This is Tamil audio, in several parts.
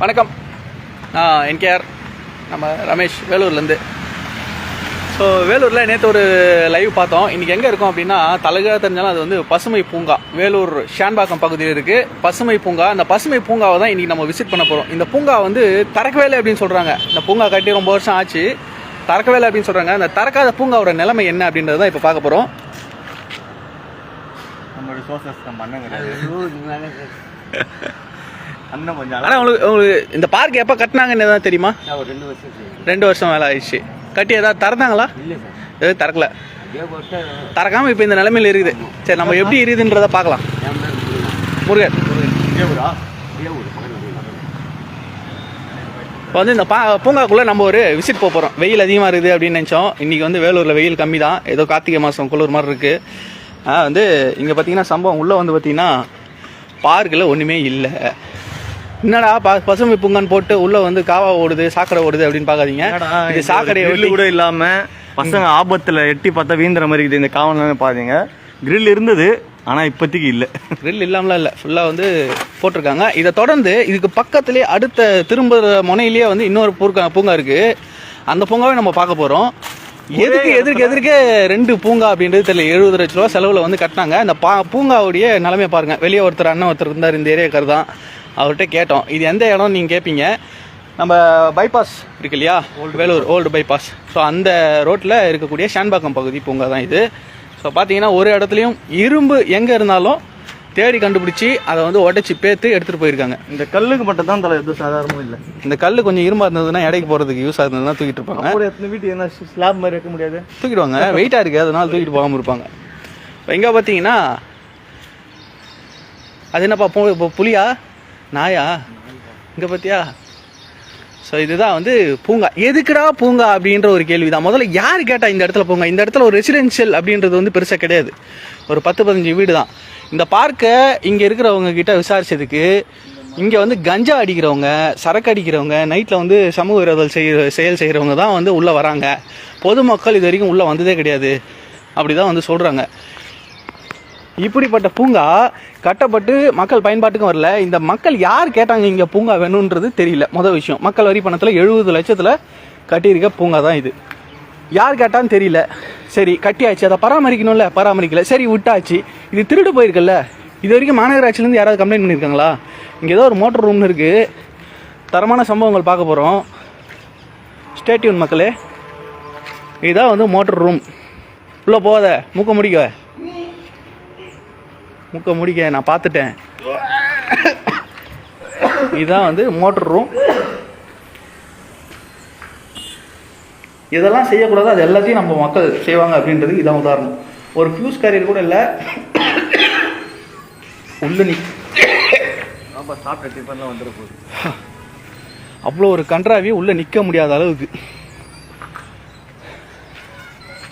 வணக்கம். நான் என்கேஆர் நம்ம ரமேஷ் வேலூர்லேருந்து. ஸோ வேலூரில் நேற்று ஒரு லைவ் பார்த்தோம். இன்றைக்கி எங்கே இருக்கோம் அப்படின்னா தலைகளாக தெரிஞ்சாலும் அது வந்து பசுமை பூங்கா. வேலூர் ஷான்பாக்கம் பகுதியில் இருக்குது பசுமை பூங்கா. அந்த பசுமை பூங்காவை தான் இன்றைக்கி நம்ம விசிட் பண்ண போகிறோம் இந்த பூங்கா வந்து திறக்கவே இல்லை அப்படின்னு சொல்கிறாங்க இந்த பூங்கா கட்டி ரொம்ப வருஷம் ஆச்சு. திறக்கவே இல்லை அப்படின்னு சொல்கிறாங்க அந்த திறக்காத பூங்காவோட நிலைமை என்ன அப்படின்றத தான் இப்போ பார்க்க போகிறோம் நம்மளோட சோர்சஸ் நம்ம அண்ணன் கொஞ்சம் ஆனால் உங்களுக்கு உங்களுக்கு இந்த பார்க் எப்போ கட்டினாங்கன்னு எதாவது தெரியுமா? ஒரு ரெண்டு வருஷம் ரெண்டு வருஷம் மேலே ஆயிடுச்சு. கட்டி ஏதாவது திறந்தாங்களா? இல்லை சார். எதுவும் திறக்கல. அப்படியே போட்டு திறக்காம இப்போ இந்த நிலைமையில இருக்குது. சரி நம்ம எப்படி இருக்குதுன்றத பார்க்கலாம். முருகன். இப்போ வந்து இந்த பா பூங்காக்குள்ளே நம்ம ஒரு விசிட் போக போகிறோம் வெயில் அதிகமாக இருக்குது அப்படின்னு நினச்சோம். இன்றைக்கி வந்து வேலூரில் வெயில் கம்மி தான் ஏதோ கார்த்திகை மாதம் குளிர் மாதிரி இருக்குது வந்து இங்கே பார்த்தீங்கன்னா சம்பவம் உள்ளே வந்து பார்த்தீங்கன்னா பார்க்கில் ஒன்றுமே இல்லை. என்னடா ப பசுமை பூங்கான்னு போட்டு உள்ளே வந்து காவா ஓடுது சாக்கடை ஓடுது அப்படின்னு பார்க்காதீங்க. இது சாக்கடையை கிரில் ஒட்டி கூட இல்லாம பசங்க ஆபத்துல எட்டி பார்த்தா வீந்துற மாதிரி இருக்குது இந்த காவல்லாம் பாருங்க. கிரில் இருந்தது ஆனா இப்போதைக்கு இல்லை. Grill இல்லாமலாம் இல்லை. ஃபுல்லாக வந்து போட்டிருக்காங்க. இதை தொடர்ந்து இதுக்கு பக்கத்துலேயே அடுத்த திரும்ப முனையிலேயே வந்து இன்னொரு பூங்கா பூங்கா இருக்குது அந்த பூங்காவை நம்ம பார்க்க போகிறோம் எதுக்கு எதிர்க்கு எதிர்க்க ரெண்டு பூங்கா அப்படின்றது தெரியல. எழுபது லட்ச ரூபா செலவில் வந்து கட்டினாங்க. அந்த பா பூங்காவுடைய நிலைமையை பாருங்கள் வெளியே ஒருத்தர் அண்ணன் ஒருத்தர் இருந்தார். இந்த ஏரியாக்கார் தான். அவர்கிட்ட கேட்டோம். இது எந்த இடம் நீங்கள் கேட்பீங்க நம்ம பைபாஸ் இருக்கு இல்லையா? வேலூர் ஓல்டு பைபாஸ் ஸோ அந்த ரோட்டில் இருக்கக்கூடிய ஷான்பாக்கம் பகுதி பூங்கா தான் இது. ஸோ பார்த்தீங்கன்னா ஒரு இடத்துலையும் இரும்பு எங்கே இருந்தாலும் தேடி கண்டுபிடிச்சி அதை வந்து உடச்சி பேத்து எடுத்துகிட்டு போயிருக்காங்க. இந்த கல்லுக்கு மட்டும் தான் தலை எதுவும் சாதாரணமும் இல்லை. இந்த கல் கொஞ்சம் இரும்பா இருந்ததுன்னா எடைக்கு போகிறதுக்கு யூஸ் ஆகுதுன்னா தூக்கிட்டு இருப்பாங்க. கூட எத்தனை வீட்டு என்ன ஸ்லாப் மாதிரி வைக்க முடியாது? தூக்கிடுவாங்க. வெயிட்டாக இருக்குது அதனால தூக்கிட்டு போகாமல் இருப்பாங்க. இப்போ எங்கே பார்த்தீங்கன்னா அது என்னப்பா பு இப்போ புலியா நாயா? இங்கே பார்த்தியா ஸோ இதுதான் வந்து பூங்கா. எதுக்குடா பூங்கா அப்படின்ற ஒரு கேள்வி தான் முதல்ல யார் கேட்டால் இந்த இடத்துல பூங்கா? இந்த இடத்துல ஒரு ரெசிடென்ஷியல் அப்படின்றது வந்து பெருசாக கிடையாது. ஒரு பத்து பதினஞ்சு வீடு தான் இந்த பார்க்கை இங்கே இருக்கிறவங்க கிட்ட விசாரிச்சதுக்கு இங்கே வந்து கஞ்சா அடிக்கிறவங்க சரக்கு அடிக்கிறவங்க நைட்டில் வந்து சமூக விரோதல் செய்ய செயல் செய்கிறவங்க தான் வந்து உள்ளே வராங்க. பொதுமக்கள் இது வரைக்கும் உள்ளே வந்ததே கிடையாது. அப்படி தான் வந்து சொல்கிறாங்க இப்படிப்பட்ட பூங்கா கட்டப்பட்டு மக்கள் பயன்பாட்டுக்கும் வரல. இந்த மக்கள் யார் கேட்டாங்க இங்கே பூங்கா வேணுன்றது தெரியல. முதல் விஷயம் மக்கள் வரி பணத்தில் எழுபது லட்சத்தில் கட்டியிருக்க பூங்கா தான் இது. யார் கேட்டான்னு தெரியல. சரி கட்டியாச்சு. அதை பராமரிக்கணும்ல? பராமரிக்கல. சரி விட்டாச்சு. இது திருடு போயிருக்குல்ல? இது வரைக்கும் மாநகராட்சியிலேருந்து யாராவது கம்ப்ளைண்ட் பண்ணியிருக்காங்களா? இங்கே ஏதோ ஒரு மோட்டர் ரூம்னு இருக்குது தரமான சம்பவங்கள் பார்க்க போகிறோம் ஸ்டேட்யூன் மக்களே. இதுதான் வந்து மோட்டர் ரூம் உள்ளே போகாத. மூக்க முடிக்க மூக்க முடிக்க நான் பார்த்துட்டேன். இதுதான் வந்து மோட்டர் ரூம் இதெல்லாம் செய்யக்கூடாது அது எல்லாத்தையும் நம்ம மக்கள் செய்வாங்க அப்படின்றதுக்கு இதான் உதாரணம். ஒரு ஃபியூஸ் கேரியர் கூட இல்லை உள்ள நீ சாப்பிட்ட டிஃபன்லாம் வந்துட போகுது. அவ்வளோ ஒரு கன்றாவி உள்ளே நிற்க முடியாத அளவுக்கு.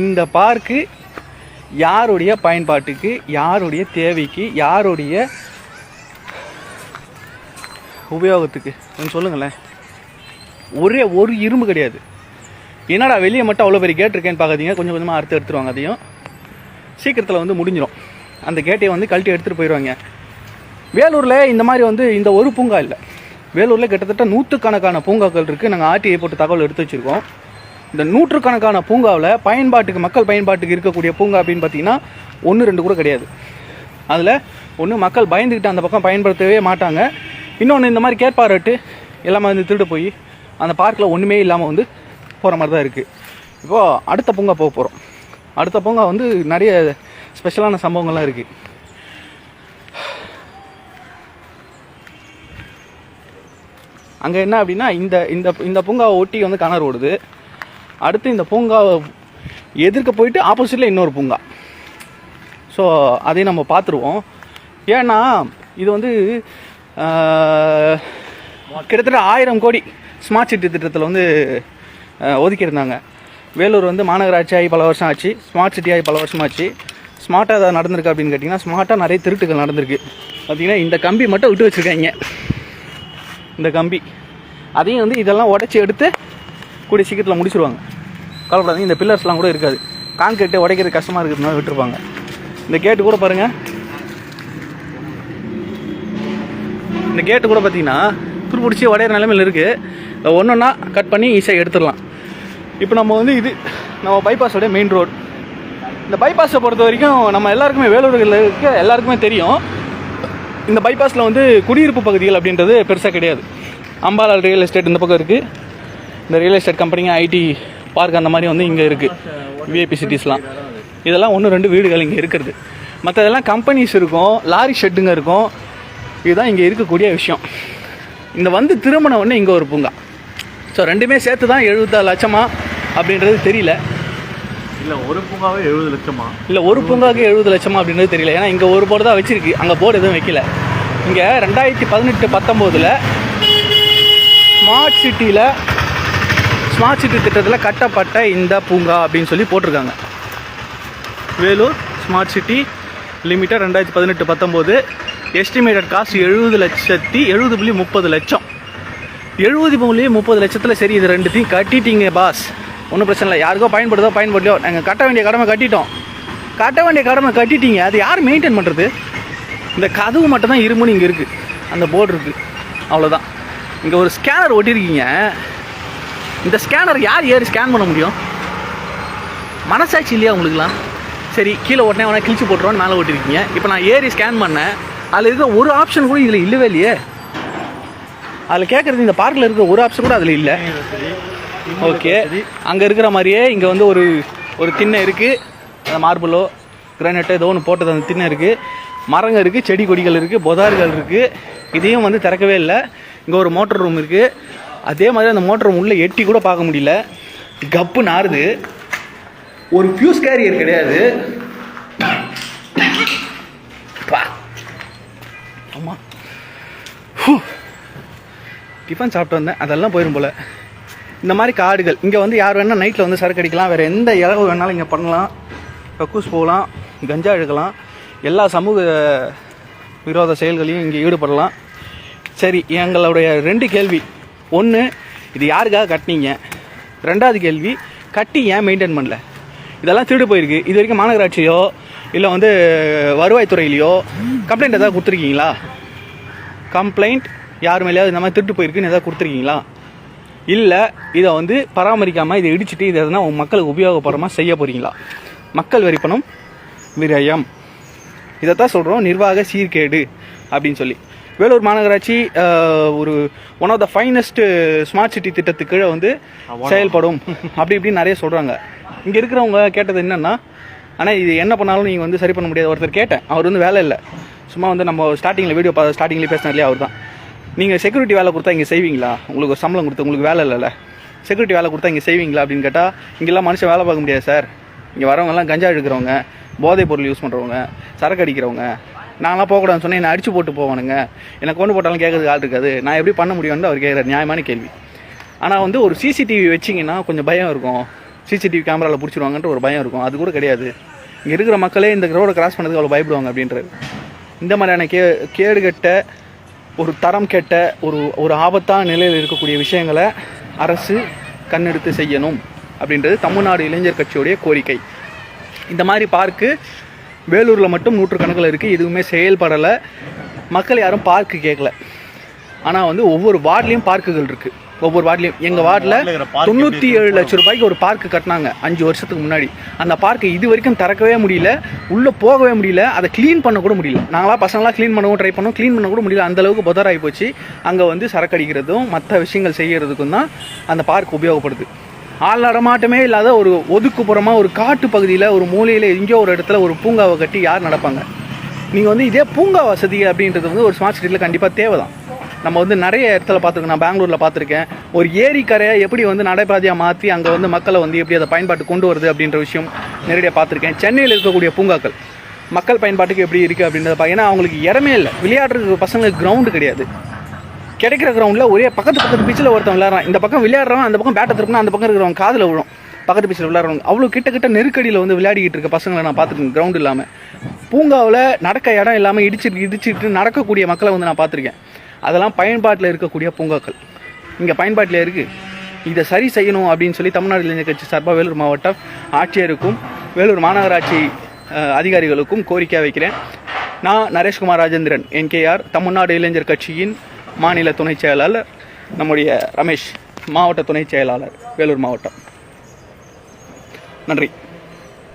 இந்த பார்க்கு யாருடைய பயன்பாட்டுக்கு யாருடைய தேவைக்கு யாருடைய உபயோகத்துக்கு? கொஞ்சம் சொல்லுங்களேன். ஒரே ஒரு இரும்பு கிடையாது. என்னடா வெளியே மட்டும் அவ்வளோ பெரிய கேட் இருக்கேன்னு பார்க்காதீங்க. கொஞ்சம் கொஞ்சமாக அறுத்து எடுத்துருவாங்க அதையும். சீக்கிரத்தில் வந்து முடிஞ்சிடும் அந்த கேட்டையை வந்து கழட்டி எடுத்துகிட்டு போயிடுவாங்க. வேலூரில் இந்த மாதிரி வந்து இந்த ஒரு பூங்கா இல்லை. வேலூரில் கிட்டத்தட்ட நூற்றுக்கணக்கான பூங்காக்கள் இருக்குது நாங்கள் ஆர்டிஐ போட்டு தகவல் எடுத்து வச்சுருக்கோம். இந்த நூற்றுக்கணக்கான பூங்காவில் பயன்பாட்டுக்கு மக்கள் பயன்பாட்டுக்கு இருக்கக்கூடிய பூங்கா அப்படின்னு பார்த்தீங்கன்னா ஒன்று ரெண்டு கூட கிடையாது. அதில் ஒன்று மக்கள் பயந்துக்கிட்டு அந்த பக்கம் பயன்படுத்தவே மாட்டாங்க. இன்னொன்று இந்த மாதிரி கேட்பாரட்டு எல்லாமே வந்து திருட்டு போய் அந்த பார்க்கில் ஒன்றுமே இல்லாமல் வந்து போகிற மாதிரி தான் இருக்குது இப்போது அடுத்த பூங்கா போக போகிறோம் அடுத்த பூங்கா வந்து நிறைய ஸ்பெஷலான சம்பவங்கள்லாம் இருக்குது அங்கே என்ன அப்படின்னா இந்த இந்த இந்த பூங்காவை ஒட்டி வந்து கணர் ஓடுது. அடுத்து இந்த பூங்காவை எதிர்க்க போயிட்டு ஆப்போசிட்டில் இன்னொரு பூங்கா. ஸோ அதையும் நம்ம பார்த்துருவோம். ஏன்னா இது வந்து கிட்டத்தட்ட ஆயிரம் கோடி ஸ்மார்ட் சிட்டி திட்டத்தில் வந்து ஒதுக்கியிருந்தாங்க. வேலூர் வந்து மாநகராட்சி ஆகி பல வருஷம் ஆச்சு. ஸ்மார்ட் சிட்டி ஆகி பல வருஷம் ஆச்சு. ஸ்மார்ட்டாக ஏதாவது நடந்திருக்கு அப்படின்னு கேட்டிங்கன்னா ஸ்மார்ட்டாக நிறைய திருட்டுகள் நடந்திருக்கு. பார்த்தீங்கன்னா இந்த கம்பி மட்டும் விட்டு வச்சுருக்காங்க. இந்த கம்பி. அதையும் வந்து இதெல்லாம் உடச்சி எடுத்து கூடிய சீக்கிரத்தில் முடிச்சிருவாங்க. கவலைப்படாதீங்க இந்த பில்லர்ஸ்லாம் கூட இருக்காது. கான்கிரீட்டை உடைக்கிறது கஷ்டமாக இருக்கிறதுனால விட்டுருப்பாங்க. இந்த கேட்டு கூட பாருங்கள் இந்த கேட்டு கூட பார்த்தீங்கன்னா பிடிச்சி உடையிற நிலைமையில் இருக்குது ஒன்று ஒன்றா கட் பண்ணி ஈஸியாக எடுத்துடலாம். இப்போ நம்ம வந்து இது நம்ம பைபாஸோட மெயின் ரோடு இந்த பைபாஸை பொறுத்த வரைக்கும் நம்ம எல்லாருக்குமே வேலூரில் இருக்க எல்லாருக்குமே தெரியும். இந்த பைபாஸில் வந்து குடியிருப்பு பகுதிகள் அப்படின்றது பெருசாக கிடையாது. அம்பாலால் ரியல் எஸ்டேட் இந்த பக்கம் இருக்குது இந்த ரியல் எஸ்டேட் கம்பெனிங்க ஐடி பார்க் அந்த மாதிரி வந்து இங்கே இருக்குது விஐபி சிட்டிஸ்லாம் இதெல்லாம் ஒன்று ரெண்டு வீடுகள் இங்கே இருக்கிறது. மற்றதெல்லாம் கம்பெனிஸ் இருக்கும் லாரி ஷெட்டுங்க இருக்கும். இதுதான் இங்கே இருக்கக்கூடிய விஷயம். இந்த வந்து திருமணம் ஒன்று இங்கே ஒரு பூங்கா. ஸோ ரெண்டுமே சேர்த்து தான் எழுபத்தாறு லட்சமா அப்படின்றது தெரியல. இல்லை ஒரு பூங்காவே எழுபது லட்சமா? இல்லை ஒரு பூங்காவுக்கு எழுபது லட்சமா அப்படின்றது தெரியல. ஏன்னா இங்கே ஒரு போர்டு தான் வச்சிருக்கு. அங்கே போர்டு எதுவும் வைக்கல. இங்கே ரெண்டாயிரத்தி பதினெட்டு பத்தொம்போதில் ஸ்மார்ட் சிட்டியில் ஸ்மார்ட் சிட்டி திட்டத்தில் கட்டப்பட்ட இந்த பூங்கா அப்படின்னு சொல்லி போட்டிருக்காங்க. வேலூர் ஸ்மார்ட் சிட்டி லிமிட்டட் ரெண்டாயிரத்தி பதினெட்டு பத்தொம்போது எஸ்டிமேட்டட் காஸ்ட் எழுபது லட்சத்தி எழுபது புள்ளி முப்பது லட்சம். எழுபது புள்ளி முப்பது லட்சத்தில் சரி இது ரெண்டுத்தையும் கட்டிட்டீங்க பாஸ் ஒன்றும் பிரச்சனை இல்லை. யாருக்கோ பயன்படுதோ பயன்படுதோ நாங்கள் கட்ட வேண்டிய கடமை கட்டிட்டோம். கட்ட வேண்டிய கடமை கட்டிட்டீங்க. அது யார் மெயின்டைன் பண்ணுறது இந்த கதவு மட்டும் தான் இருமுன்னு இங்கே இருக்குது அந்த போர்டு இருக்குது அவ்வளோதான் இங்கே ஒரு ஸ்கேனர் ஒட்டியிருக்கீங்க. இந்த ஸ்கேனர் யார் ஏறி ஸ்கேன் பண்ண முடியும்? மனசாட்சி இல்லையா உங்களுக்குலாம் சரி கீழே ஓட்டினே உடனே கிழிச்சு போட்டுருவோன்னு மேலே ஓட்டிருக்கீங்க. இப்போ நான் ஏறி ஸ்கேன் பண்ணேன். அதில் இருக்க ஒரு ஆப்ஷன் கூட இதில் இல்லவே இல்லையே. அதில் கேட்குறது இந்த பார்க்கில் இருக்க ஒரு ஆப்ஷன் கூட அதில் இல்லை. ஓகே அங்கே இருக்கிற மாதிரியே இங்கே வந்து ஒரு ஒரு திண்ணை இருக்குது அந்த மார்பிளோ கிரானைட்டோ ஏதோ ஒன்று போட்டது அந்த திண்ணை இருக்குது மரங்கள் இருக்குது செடி கொடிகள் இருக்குது பொதார்கள் இருக்குது இதையும் வந்து திறக்கவே இல்லை. இங்கே ஒரு மோட்டர் ரூம் இருக்குது அதே மாதிரி அந்த மோட்டர் உள்ளே எட்டி கூட பார்க்க முடியல. கப்பு நாருது ஒரு ஃபியூஸ் கேரியர் கிடையாது. ஆமாம் ஹூ. டிஃபன் சாப்பிட்டு வந்தேன். அதெல்லாம் போயிடும் போல். இந்த மாதிரி காடுகள். இங்கே வந்து யார் வேணால் நைட்டில் வந்து சரக்கு அடிக்கலாம். வேறு எந்த இலவு வேணாலும் இங்கே பண்ணலாம். கக்கூஸ் போகலாம். கஞ்சா எடுக்கலாம் எல்லா சமூக விரோத செயல்களையும் இங்கே ஈடுபடலாம். சரி எங்களுடைய ரெண்டு கேள்வி. ஒன்று இது யாருக்காக கட்டினீங்க? ரெண்டாவது கேள்வி கட்டி ஏன் மெயின்டைன் பண்ணல? இதெல்லாம் திருடு போயிருக்கு. இது வரைக்கும் மாநகராட்சியோ இல்லை வந்து வருவாய்த்துறையிலையோ கம்ப்ளைண்ட் ஏதாவது கொடுத்துருக்கீங்களா? கம்ப்ளைண்ட் யார் மேலேயாவது இந்த மாதிரி திருட்டு போயிருக்குன்னு எதாவது கொடுத்துருக்கீங்களா? இல்லை இதை வந்து பராமரிக்காமல் இதை இடிச்சிட்டு இதை எதனா உங்கள் மக்களுக்கு உபயோகப்படுறமா செய்ய போகிறீங்களா மக்கள் வரிப்பணம் விரயம். இதைத்தான் சொல்கிறோம் நிர்வாக சீர்கேடு அப்படின்னு சொல்லி. வேலூர் மாநகராட்சி ஒரு one of the finest smart city திட்டத்துக்கு கீழே வந்து செயல்படும். அப்படி இப்படின்னு நிறைய சொல்கிறாங்க இங்கே இருக்கிறவங்க கேட்டது என்னென்னா ஆனால் இது என்ன பண்ணாலும் நீங்கள் வந்து சரி பண்ண முடியாது. ஒருத்தர் கேட்டேன். அவர் வந்து வேலை இல்லை. சும்மா வந்து நம்ம ஸ்டார்டிங்கில் வீடியோ பார்த்து ஸ்டார்டிங்லேயே பேசினார் இல்லையா அவர் தான் நீங்கள் செக்யூரிட்டி வேலை கொடுத்தா இங்கே செய்வீங்களா? உங்களுக்கு ஒரு சம்பளம் கொடுத்து உங்களுக்கு வேலை இல்லைல்ல. செக்யூரிட்டி வேலை கொடுத்தா இங்கே செய்வீங்களா? அப்படின்னு கேட்டால் இங்கெல்லாம் மனுஷன் வேலை பார்க்க முடியாது சார். இங்கே வரவங்கலாம் கஞ்சா எடுக்கிறவங்க போதைப் பொருள் யூஸ் பண்ணுறவங்க சரக்கு அடிக்கிறவங்க நான்லாம் போகக்கூடாதுன்னு சொன்னேன் என்னை அடிச்சு போட்டு போவானுங்க. எனக்கு கொண்டு போட்டாலும் கேட்கறதுக்கு ஆள் இருக்காது. நான் எப்படி பண்ண முடியும்னு அவர் கேட்குறாரு. நியாயமான கேள்வி. ஆனால் வந்து ஒரு சிசிடிவி வச்சிங்கன்னா கொஞ்சம் பயம் இருக்கும். சிசிடிவி கேமராவில் பிடிச்சிருவாங்கன்ற ஒரு பயம் இருக்கும். அது கூட கிடையாது. இங்கே இருக்கிற மக்களே இந்த ரோடை கிராஸ் பண்ணதுக்கு அவ்வளோ பயப்படுவாங்க அப்படின்றது இந்த மாதிரியான கே கேடுகட்ட ஒரு தரம் கெட்ட ஒரு ஒரு ஆபத்தான நிலையில் இருக்கக்கூடிய விஷயங்களை அரசு கண்ணெடுத்து செய்யணும் அப்படின்றது தமிழ்நாடு இளைஞர் கட்சியுடைய கோரிக்கை. இந்த மாதிரி பார்க்கு வேலூரில் மட்டும் நூற்றுக்கணக்கில் இருக்குது எதுவுமே செயல்படலை. மக்கள் யாரும் பார்க்கு கேட்கல ஆனால் வந்து ஒவ்வொரு வார்ட்லேயும் பார்க்குகள் இருக்குது ஒவ்வொரு வார்ட்லேயும். எங்கள் வார்டில் தொண்ணூற்றி ஏழு லட்ச ரூபாய்க்கு ஒரு பார்க்கு கட்டினாங்க. அஞ்சு வருஷத்துக்கு முன்னாடி. அந்த பார்க்கை இது வரைக்கும் திறக்கவே முடியல. உள்ளே போகவே முடியல. அதை க்ளீன் பண்ண கூட முடியல. நாங்களாம் பசங்களாம் க்ளீன் பண்ணவும் ட்ரை பண்ணோம். க்ளீன் பண்ண கூட முடியல. அந்த அளவுக்கு புதராகி போச்சு. அங்கே வந்து சரக்கு அடிக்கிறதும் மற்ற விஷயங்கள் செய்யறதுக்கும் தான் அந்த பார்க் உபயோகப்படுது. ஆள் நடமாட்டமே இல்லாத ஒரு ஒதுக்குப்புறமாக ஒரு காட்டு பகுதியில் ஒரு மூலையில் எங்கேயோ ஒரு இடத்துல ஒரு பூங்காவை கட்டி யார் நடப்பாங்க? நீங்கள் வந்து இதே பூங்கா வசதி அப்படின்றது வந்து ஒரு ஸ்மார்ட் சிட்டியில் கண்டிப்பாக தேவை தான் நம்ம வந்து நிறைய இடத்துல பார்த்துருக்கோம். நான் பெங்களூரில் பார்த்துருக்கேன். ஒரு ஏரி கரையை எப்படி வந்து நடைபாதையாக மாற்றி அங்கே வந்து மக்களை வந்து எப்படி அதை பயன்பாட்டு கொண்டு வருது அப்படின்ற விஷயம் நேரடியாக பார்த்துருக்கேன். சென்னையில் இருக்கக்கூடிய பூங்காக்கள் மக்கள் பயன்பாட்டுக்கு எப்படி இருக்குது அப்படின்றத ஏன்னா அவங்களுக்கு இடமே இல்லை. விளையாடுறதுக்கு பசங்களுக்கு கிரவுண்டு கிடையாது. கிடைக்கிற கிரவுண்டில் ஒரே பக்கத்து பக்கத்து பிச்சில் ஒருத்தன் விளையாடுறான். இந்த பக்கம் விளையாடுறவன் அந்த பக்கம் பேட்டை திருப்பினா அந்த பக்கம் இருக்கிறவங்க காதில் விழும். பக்கத்து பிச்சில் விளையாடுறவங்க அவ்வளோ கிட்ட கிட்ட நெருக்கடியில் வந்து விளையாடிக்கிட்டு இருக்க பசங்களை நான் பார்த்துருக்கேன் கிரவுண்ட் இல்லாமல் பூங்காவில் நடக்க இடம் இல்லாமல் இடிச்சிட்டு இடிச்சிட்டு நடக்கக்கூடிய மக்களை வந்து நான் பார்த்துருக்கேன். அதெல்லாம் பயன்பாட்டில் இருக்கக்கூடிய பூங்காக்கள். இங்கே பயன்பாட்டில் இருக்குது இதை சரி செய்யணும் அப்படின்னு சொல்லி தமிழ்நாடு இளைஞர் கட்சி சார்பாக வேலூர் மாவட்டம் ஆட்சியருக்கும் வேலூர் மாநகராட்சி அதிகாரிகளுக்கும் கோரிக்கை வைக்கிறேன். நான் நரேஷ்குமார் ராஜேந்திரன் என்கேஆர் தமிழ்நாடு இளைஞர் கட்சியின் மாநில துணைச் செயலாளர் நம்முடைய ரமேஷ் மாவட்ட துணைச் செயலாளர் வேலூர் மாவட்டம். நன்றி.